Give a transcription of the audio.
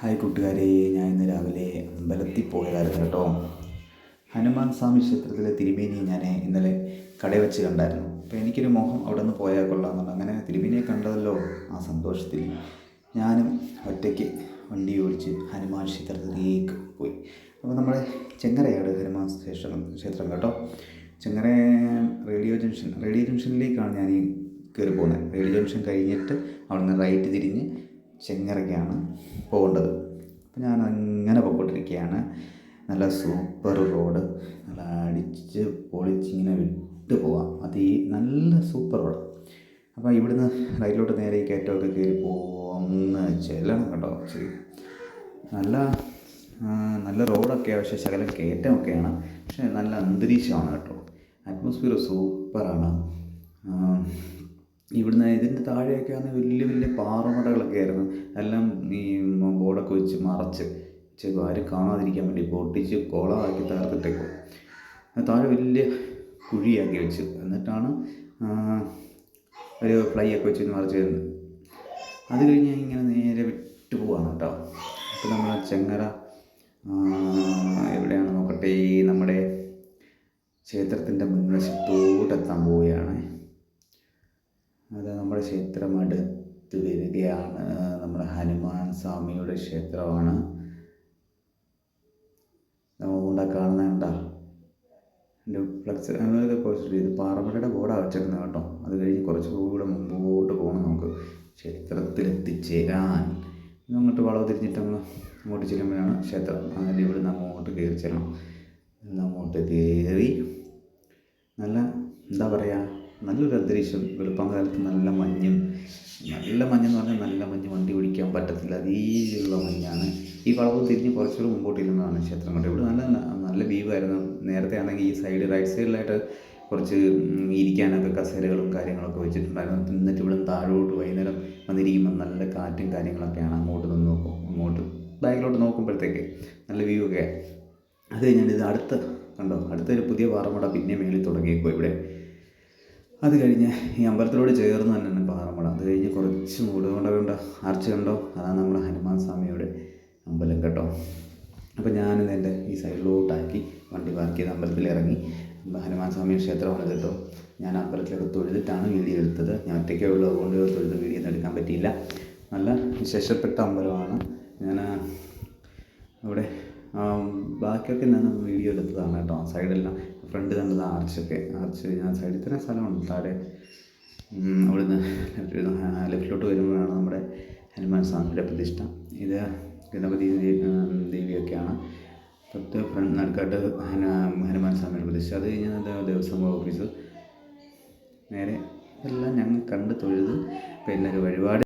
Hi കൂട്ടുകാരെ ഞാൻ ഇന്ന് രാവിലെ അമ്പലത്തിൽ പോയതായിരുന്നു കേട്ടോ. ഹനുമാൻ സ്വാമി ക്ഷേത്രത്തിലെ തിരുമേനിയെ ഞാൻ ഇന്നലെ കടയിൽ വെച്ച് കണ്ടായിരുന്നു. അപ്പോൾ എനിക്കൊരു മോഹം അവിടെ നിന്ന് പോയാൽ കൊള്ളാമെന്നുണ്ട് അങ്ങനെ തിരുമേനിയെ കണ്ടതല്ലോ ആ സന്തോഷത്തിൽ ഞാനും ഒറ്റയ്ക്ക് വണ്ടി ഓടിച്ച് ഹനുമാൻ ക്ഷേത്രത്തിലേക്ക് പോയി. അപ്പോൾ നമ്മുടെ ചെങ്ങറയാണ് ഹനുമാൻ ക്ഷേത്രം ക്ഷേത്രം കേട്ടോ. ചെങ്ങര റേഡിയോ ജംഗ്ഷൻ റേഡിയോ ജംഗ്ഷനിലേക്കാണ് ഞാൻ ഈ കയറി പോകുന്നത്. റേഡിയോ ജംഗ്ഷൻ കഴിഞ്ഞിട്ട് അവിടെ നിന്ന് റൈറ്റ് തിരിഞ്ഞ് ചെങ്ങറയ്ക്കാണ് പോകേണ്ടത്. ഞാൻ അങ്ങനെ പോയിക്കൊണ്ടിരിക്കുകയാണ്. നല്ല സൂപ്പർ റോഡ് നല്ല അടിച്ച് പൊളിച്ചിങ്ങനെ വിട്ട് പോവാം. അത് ഈ നല്ല സൂപ്പർ റോഡ് അപ്പോൾ ഇവിടുന്ന് റൈറ്റിലോട്ട് നേരെ ഈ കയറ്റമൊക്കെ കയറി പോകുന്ന ചെല്ലണം കേട്ടോ നല്ല നല്ല റോഡൊക്കെ പക്ഷേ ശകലം കയറ്റമൊക്കെയാണ്. പക്ഷേ നല്ല അന്തരീക്ഷമാണ് കേട്ടോ. അറ്റ്മോസ്ഫിയർ സൂപ്പറാണ് ഇവിടുന്ന് ഇതിന്റെ താഴെയൊക്കെ ആണെങ്കിൽ വലിയ വലിയ പാറമടകളൊക്കെ ആയിരുന്നു. എല്ലാം ഈ ബോർഡൊക്കെ വെച്ച് മറച്ച് ചെയ്തു ആരും കാണാതിരിക്കാൻ വേണ്ടി പൊട്ടിച്ച് കോളാക്കി തകർത്തിട്ടേക്കും. താഴെ വലിയ കുഴിയാക്കി വെച്ച്. എന്നിട്ടാണ് ഒരു ഫ്ലൈ ഒക്കെ വെച്ച് മറിച്ച് വരുന്നത്. അത് കഴിഞ്ഞ് ഇങ്ങനെ നേരെ വിട്ടു പോവാണ് കേട്ടോ. അപ്പോൾ നമ്മൾ ചെങ്ങറ എവിടെയാണ് നോക്കട്ടെ നമ്മുടെ ക്ഷേത്രത്തിന്റെ മുൻവശത്തോട്ടെത്താൻ പോവുകയാണ്. അത് നമ്മുടെ ക്ഷേത്രം അടുത്ത് വരികയാണ്. നമ്മുടെ ഹനുമാൻ സ്വാമിയുടെ ക്ഷേത്രമാണ്. നമ്മൾ കാണുന്ന കാണുന്നുണ്ട ഫ്ലക്സ് അതായത് കുറച്ച് ഇത് പാറമടയുടെ ബോർഡാണ് വെച്ചേക്കുന്നത് കേട്ടോ. അത് കഴിഞ്ഞ് കുറച്ചുകൂടെ മുമ്പോട്ട് പോകണം നമുക്ക്. ക്ഷേത്രത്തിൽ എത്തിച്ചേരാൻ അങ്ങോട്ട് വളവ് തിരിഞ്ഞിട്ട് നമ്മൾ അങ്ങോട്ട് ചെല്ലുമ്പോഴാണ് ക്ഷേത്രം. അങ്ങനെ നിന്ന് അങ്ങോട്ട് കയറി ചെല്ലണം. അങ്ങോട്ട് കയറി നല്ല എന്താ പറയുക നല്ലൊരു അന്തരീക്ഷം വെളുപ്പം കാലത്ത് നല്ല മഞ്ഞും നല്ല മഞ്ഞെന്ന് പറഞ്ഞാൽ നല്ല മഞ്ഞ് വണ്ടി പിടിക്കാൻ പറ്റത്തില്ല അതീലുള്ള മഞ്ഞാണ്. ഈ വളവ് തിരിഞ്ഞ് കുറച്ചുകൂടി മുമ്പോട്ട് ഇരുന്നതാണ് ക്ഷേത്രം കണ്ടത്. ഇവിടെ നല്ല നല്ല വ്യൂ ആയിരുന്നു. നേരത്തെ ആണെങ്കിൽ ഈ സൈഡ് റൈറ്റ് സൈഡിലായിട്ട് കുറച്ച് ഇരിക്കാനൊക്കെ കസേരകളും കാര്യങ്ങളൊക്കെ വെച്ചിട്ടുണ്ടായിരുന്നു. എന്നിട്ട് ഇവിടെ താഴോട്ട് വൈകുന്നേരം വന്നിരിക്കുമ്പോൾ നല്ല കാറ്റും കാര്യങ്ങളൊക്കെയാണ് അങ്ങോട്ട് നിന്ന് നോക്കും. അങ്ങോട്ട് ബാക്കിലോട്ട് നോക്കുമ്പോഴത്തേക്ക് നല്ല വ്യൂ ഒക്കെ. അത് കഴിഞ്ഞാൽ ഇത് അടുത്ത കണ്ടോ? അടുത്തൊരു പുതിയ പാറമട പിന്നെ മേളിൽ തുടങ്ങിയേക്കോ ഇവിടെ. അത് കഴിഞ്ഞ് ഈ അമ്പലത്തിലോട് ചേർന്ന് തന്നെയാണ് പാറമട. അത് കഴിഞ്ഞ് കുറച്ച് മൂടുകൊണ്ട കണ്ടോ ആർച്ച് കണ്ടോ അതാണ് നമ്മുടെ ഹനുമാൻ സ്വാമിയുടെ അമ്പലം കേട്ടോ. അപ്പോൾ ഞാനിത് എന്റെ ഈ സൈഡിലോട്ടാക്കി വണ്ടി പാർക്ക് ചെയ്ത് അമ്പലത്തിൽ ഇറങ്ങി. ഹനുമാൻ സ്വാമി ക്ഷേത്രമാണ് കേട്ടോ. ഞാൻ അമ്പലത്തിലൊക്കെ തൊഴുതിട്ടാണ് വീഡിയോ എടുത്തത്. ഞാൻ ഒറ്റയ്ക്കേ ഉള്ളൂ. അതുകൊണ്ട് തൊഴുത് വീഡിയോ ഒന്നും എടുക്കാൻ പറ്റിയില്ല. നല്ല വിശേഷപ്പെട്ട അമ്പലമാണ്. ഞാൻ അവിടെ ബാക്കിയൊക്കെ ഞാൻ വീഡിയോ എടുത്തതാണ് കേട്ടോ. സൈഡെല്ലാം ഫ്രണ്ട് കണ്ടത് ആർച്ചൊക്കെ ആർച്ച് ഞാൻ സൈഡിൽ തന്നെ സ്ഥലമുണ്ട്. താഴെ അവിടുന്ന് ലെഫ്റ്റിലോട്ട് വരുമ്പോഴാണ് നമ്മുടെ ഹനുമാൻ സ്വാമിയുടെ പ്രതിഷ്ഠ. ഇത് ഗണപതി ദേവിയൊക്കെയാണ്. തൊട്ട് ഫ്രണ്ട് നടുക്കാട്ട് ഹനുമാൻ സ്വാമിയുടെ പ്രതിഷ്ഠ. അത് കഴിഞ്ഞാൽ ദേവസ്വം ഓഫീസ്. നേരെ എല്ലാം ഞങ്ങൾ കണ്ട് തൊഴുത് പിന്നെ ഒരു വഴിപാട്